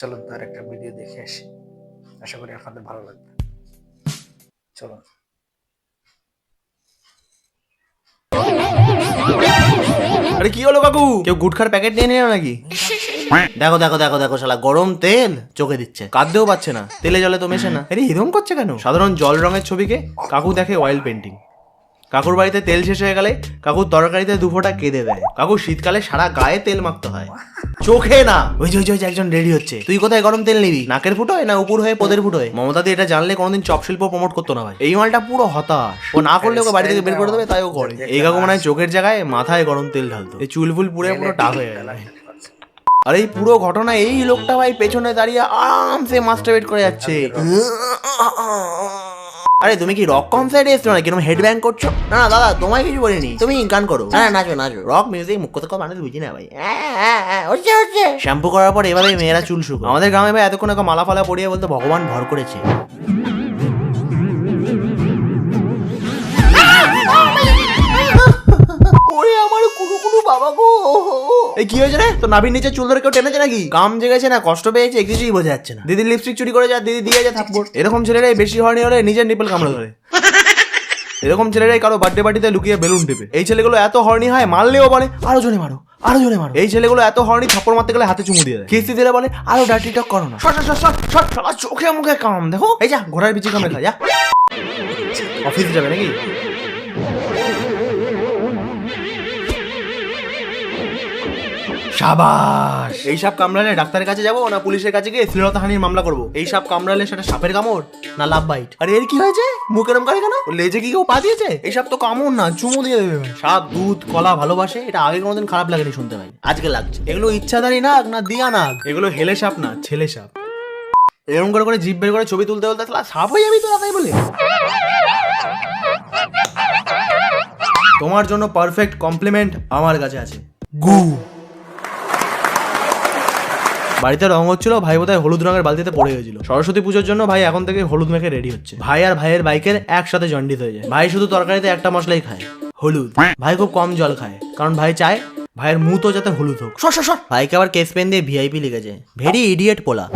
চলো তার একটা ভিডিও দেখে আসি। আশা করি আপনাদের ভালো লাগবে। চলো। আরে কি হলো কাকু? কেউ গুটখার প্যাকেট নিয়ে নিল নাকি? দেখো দেখো দেখো দেখো শালা, গরম তেল চোখে দিচ্ছে। কাঁদতেও পাচ্ছে না। তেলে জলে তো মেশে না। আরে এরকম করছে কেন? সাধারণ জল রঙের ছবিকে কাকু দেখে অয়েল পেন্টিং কাকুর বাড়িতে তেল শেষ হয়ে গেলে কাকুর তরকারিতে দুফোটা কেঁদে দেয়। কাকু শীতকালে সারা গায়ে তেল মাখতে হয়। চোখে না। ওই যে ওই যে, একজন রেডি হচ্ছে। তুই কোথায় গরম তেল নিবি? নাকের ফুটোয় না উপর হয়ে পোদের ফুটোয়? মমতা দি এটা জানলে কোনোদিন চপ শিল্প প্রমোট করতো না ভাই। এই মালটা পুরো হতাশ। ও না করলে ওকে বাড়ি থেকে বের করে দেবে তাই ও করে। এই কাকু মনে হয় চোখের জায়গায় মাথায় গরম তেল ঢালতো। এই চুল ফুল পুড়ে পুরো টাক হয়ে গেল। আর এই পুরো ঘটনা এই লোকটা ভাই পেছনে দাঁড়িয়ে আরামসে মাস্টারবেট করে যাচ্ছে। আরে তুমি কি রক কনসার্টে এসছো না কীরকম হেড ব্যাং করছ? না না দাদা তোমায় কিছু বলিনি। তুমি গান করো। হ্যাঁ নাচো নাচো। রক মিউজিক মুখ্য থেকে মানুষ বুঝি না ভাই। হচ্ছে হচ্ছে। শ্যাম্পু করার পর এবারে মেয়েরা চুল শুকো। আমাদের গ্রামে ভাই এতক্ষণ একটা মালা ফালা পড়িয়ে বলতে ভগবান ভর করেছে। এই কি হয়েছে রে? তো নাভির নিচে চুল ধরে কেউ টেনেছে নাকি? কাম জেগেছে না কষ্ট পেয়েছে কিছুই বোঝা যাচ্ছে না। দিদি লিপস্টিক চুরি করে যা দিদি দিয়ে যা থাপ্পড়। এরকম ছেলেরাই বেশি হয়নি হলে নিজের নিপল কামড়ে ধরে। এরকম ছেলেরাই কারও বার্থডে পার্টিতে লুকিয়ে বেলুন টিপে। এই ছেলেগুলো এত হর্নি হয় মারলেও বলে আরও জনে মারো আরও জনে মারো। এই ছেলেগুলো এত হর্নি থাপ্পড় মারতে গেলে হাতে চুমু দিয়ে দেয়। কিস্তি দিলে বলে আরও ডাটি টক করো না। চোখে মুখে কাম দেখো। এই যা ঘোড়ার বিচি কামড়ে খা যা। অফিসে যাবে নাকি? সাবাস। এই সাপ কামড়ালে ডাক্তারের কাছে যাব না পুলিশের কাছে গিয়ে শ্লীলতাহানির মামলা করব? এই সাপ কামড়ালে সেটা সাপের কামড় না লাভ বাইট? আরে এর কি হয়েছে? মুখ এরম করে কেন? লেজে কি কেউ পা দিয়েছে? এই সাপ তো কামড় না চুমু দিয়ে দেবে। সাপ দুধ কলা ভালোবাসে এটা আগে কোনোদিন খারাপ লাগেনি শুনতে ভাই আজকে লাগছে। এগুলো ইচ্ছাধারী নাক না দিয়া নাক এগুলো হেলে সাপ না ছেলে সাপ। এরকম করে করে জিভ বের করে ছবি তুলতে তুলতে তাহলে সাপ হয়ে যাবি তো তাই বলে। তোমার জন্য পারফেক্ট কমপ্লিমেন্ট আমার কাছে আছে। গু। বাড়িতে রং হচ্ছিল ভাই বোধহয় হলুদ রঙের বালতিতে পড়ে গেছিল। সরস্বতী পুজোর জন্য ভাই এখন থেকে হলুদ মেখে রেডি হচ্ছে। ভাই আর ভাইয়ের বাইকের একসাথে জন্ডিত হয়ে যায়। ভাই শুধু তরকারিতে একটা মশলাই খায় হলুদ। ভাই খুব কম জল খায় কারণ ভাই চায় ভাইয়ের মুতো যাতে হলুদ হোক। সর সর ভাইকে আবার কেস পেন দিয়ে ভিআইপি লিখেছে। ভেরি ইডিয়েট পোলা।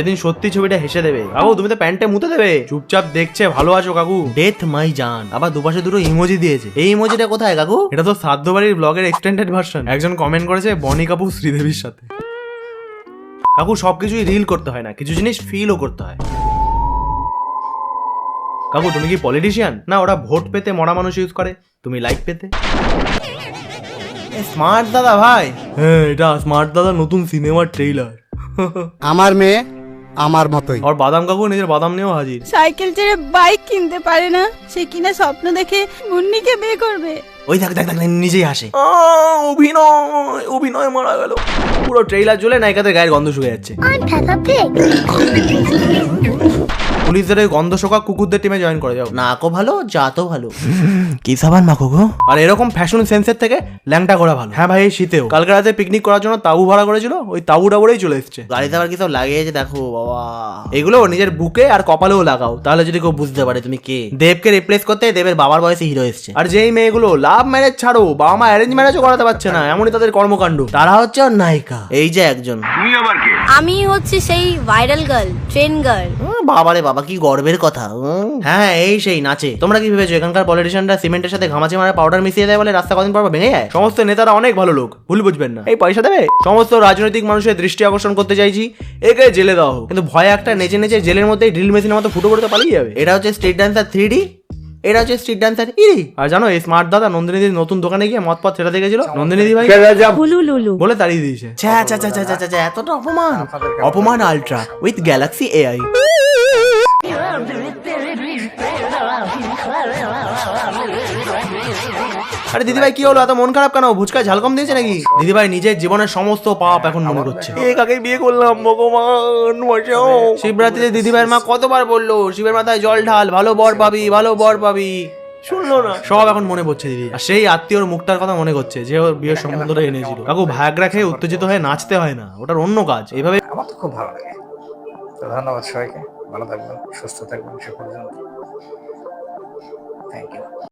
এদিন সত্যি ছবিটা হেসে দেবে। কাকু, তুমি তো প্যান্টে মুতে দেবে। চুপচাপ দেখছে, ভালো আছো কাকু? ডেথ মাই জান আবার দুপাশে দুটো ইমোজি দিয়েছে। এই ইমোজিটা কোথায় কাকু? এটা তো সাধ্য বাড়ির ব্লগের এক্সটেন্ডেড ভার্সন একজন কমেন্ট করেছে, বনি কাপুর শ্রীদেবীর সাথে। কাকু, সবকিছুই রিল করতে হয় না। কিছু জিনিস ফিলও করতে হয়। কাকু, তুমি কি পলিটিশিয়ান না, ওরা ভোট পেতে মরা মানুষ ইউজ করে। তুমি লাইক পেতে। স্মার্ট দাদা ভাই। হ্যাঁ এটা স্মার্ট দাদা নতুন সিনেমার ট্রেইলার আমার মেয়ে আমার মতোই। আর বাদাম কাকু নিজের বাদাম নিয়েও হাজির। সাইকেল ছেড়ে বাইক কিনতে পারে না সে কিনা স্বপ্ন দেখে মুন্নিকে বিয়ে করবে। ওই দেখ দেখ দেখ নিজেই হাসে। অভিনয় অভিনয় মারা গেল। পুরো ট্রেইলার জ্বলে নায়িকাদের গায়ের গন্ধ শুকে যাচ্ছে। পুলিশদের ওই গন্ধ শোকা কুকুরদের টিমে জয়েন করে যাও। নাকও ভালো জাতও ভালো। কি সাবান মাখো গো? আর এরকম ফ্যাশন সেন্সের থেকে ল্যাংটা করা ভালো। হ্যাঁ ভাই এই শীতেও। কালকে রাতে পিকনিক করার জন্য তাবু ভাড়া করেছিল ওই তাবুটা বলেই চলে এসছে। গাড়িতে আবার কি সব লাগিয়েছে দেখো বাবা। এগুলো নিজের বুকে আর কপালেও লাগাও তাহলে যদি কেউ বুঝতে পারে তুমি কে। দেবকে রিপ্লেস করতে দেবের বাবার বয়সে হিরো এসছে। আর যেই মেয়েগুলো লাভ ম্যারেজ ছাড়ো বাবা মা অ্যারেঞ্জ ম্যারেজও করাতে পারছে না এমনই তাদের কর্মকাণ্ড। তারা হচ্ছে নায়িকা। এই যে একজন। আমি হচ্ছে সেই ভাইরাল গার্ল ট্রেন গার্ল বাবারে বাবা কি গর্বের কথা। হ্যাঁ হ্যাঁ, এই সেই নাচে। তোমরা কি ভেবেছো এখানকার পলিটিশিয়ানরা সিমেন্টের সাথে ঘামাচি মারা পাউডার মিশিয়ে দেয় বলে রাস্তা কদিন পর ভেঙে যায়? সমস্ত নেতারা অনেক ভালো লোক ভুল বুঝবেন না। এই পয়সা দেবে? সমস্ত রাজনৈতিক মানুষের দৃষ্টি আকর্ষণ করতে চাইছি একে জেলে দাও কিন্তু ভয় একটা নেচে নেচে জেলের মধ্যে ড্রিল মেশিনের মতো ফুটো করতে পালিয়ে যাবে। এটা হচ্ছে স্ট্রিট ডান্সার থ্রি ডি এটা হচ্ছে স্ট্রিট ডান্সার ইরি। আর জানো এই স্মার্ট দাদা নন্দিনীদির নতুন দোকানে গিয়ে মদ পথ ছেড়ে দেখেছিল নন্দিনীদি ভাই? বলে তাড়িয়ে দিয়েছে। ছ্যা ছ্যা ছ্যা ছ্যা ছ্যা ছ্যা, ছ্যা, এতটা অপমান। অপমান আলট্রা উইথ গ্যালাক্সি এআই আরে দিদিভাই কি হলো? এত মন খারাপ কেন? ভুচকা ঝালকম দিয়েছে নাকি? দিদিভাই নিজের জীবনের সমস্ত পাপ এখন মনে করছে। এ কাকে বিয়ে করলাম ভগবান বাঁচাও শিবরাত্রিতে দিদিভাইয়ের মা কতবার বলল শিবের মাথায় জল ঢাল ভালো বর পাবি ভালো বর পাবি। শুনলো না। সব এখন মনে পড়ছে দিদি। আর সেই আত্মীয়র মুখটার কথা মনে করছে যে ওর বিয়ের সম্বন্ধটা এনেছিল। কাকু ভাগ্রা খেয়ে উত্তেজিত হয়ে নাচতে হয় না ওটার অন্য কাজ। এইভাবে আমার তো খুব ভালো লাগে। তো ধন্যবাদ সবাইকে। ভালো থাকবেন সুস্থ থাকবেন সে পর্যন্ত। Thank you